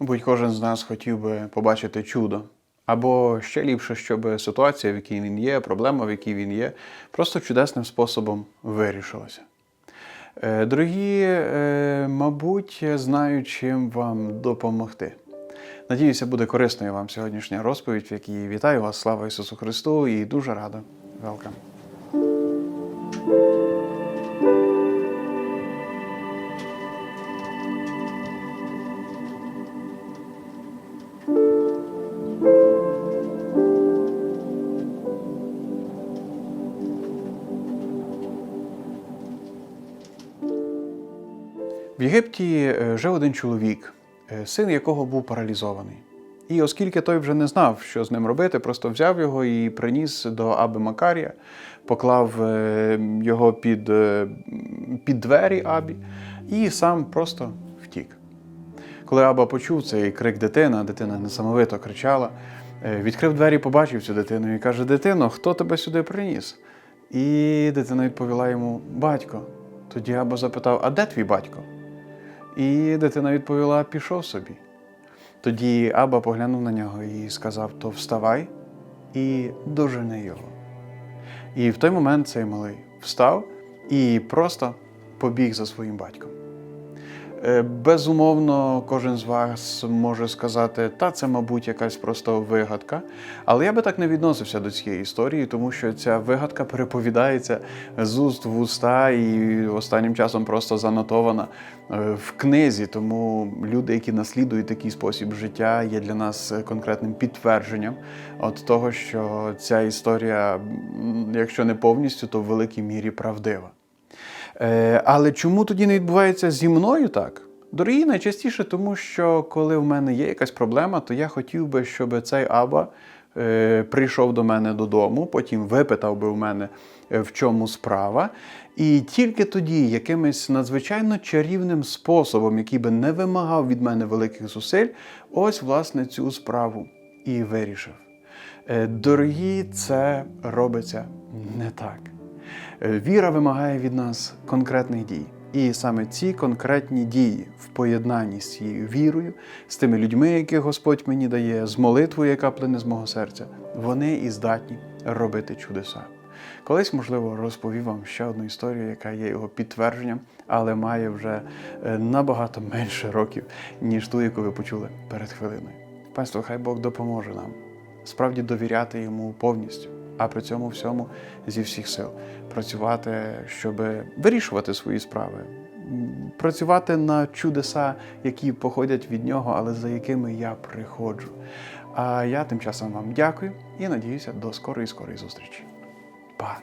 Мабуть, кожен з нас хотів би побачити чудо. Або ще ліпше, щоб ситуація, в якій він є, проблема, в якій він є, просто чудесним способом вирішилася. Е, Дорогі, е, мабуть, знаю, чим вам допомогти. Надіюся, буде корисною вам сьогоднішня розповідь, в якій вітаю вас, слава Ісусу Христу, і дуже радо. Велкам. В Єгипті е, жив один чоловік, е, син якого був паралізований. І оскільки той вже не знав, що з ним робити, просто взяв його і приніс до Аби Макарія, поклав е, його під, під двері Абі і сам просто втік. Коли Аба почув цей крик дитина, дитина несамовито кричала, відкрив двері, побачив цю дитину і каже: Дитино, хто тебе сюди приніс? І дитина відповіла йому: Батько. Тоді Аба запитав: А де твій батько? І дитина відповіла: пішов собі. Тоді Аба поглянув на нього і сказав: То вставай і дожени його. І в той момент цей малий встав і просто побіг за своїм батьком. Е, Безумовно, кожен з вас може сказати, та це, мабуть, якась просто вигадка. Але я би так не відносився до цієї історії, тому що ця вигадка переповідається з уст в уста і останнім часом просто занотована е, в книзі. Тому люди, які наслідують такий спосіб життя, є для нас конкретним підтвердженням от того, що ця історія, якщо не повністю, то в великій мірі правдива. Е, але чому тоді не відбувається зі мною так? Дорогі, найчастіше тому, що коли в мене є якась проблема, то я хотів би, щоб цей Аба е, прийшов до мене додому, потім випитав би в мене, е, в чому справа. І тільки тоді, якимось надзвичайно чарівним способом, який би не вимагав від мене великих зусиль, ось власне цю справу і вирішив. Е, Дорогі, це робиться не так. Е, Віра вимагає від нас конкретних дій. І саме ці конкретні дії в поєднанні з цією вірою, з тими людьми, яких Господь мені дає, з молитвою, яка плине з мого серця, вони і здатні робити чудеса. Колись, можливо, розповів вам ще одну історію, яка є його підтвердженням, але має вже е, набагато менше років, ніж ту, яку ви почули перед хвилиною. Панство, хай Бог допоможе нам справді довіряти йому повністю, а при цьому всьому зі всіх сил працювати, щоб вирішувати свої справи, працювати на чудеса, які походять від нього, але за якими я приходжу. А я тим часом вам дякую і надіюся до скорої скорої зустрічі. Па!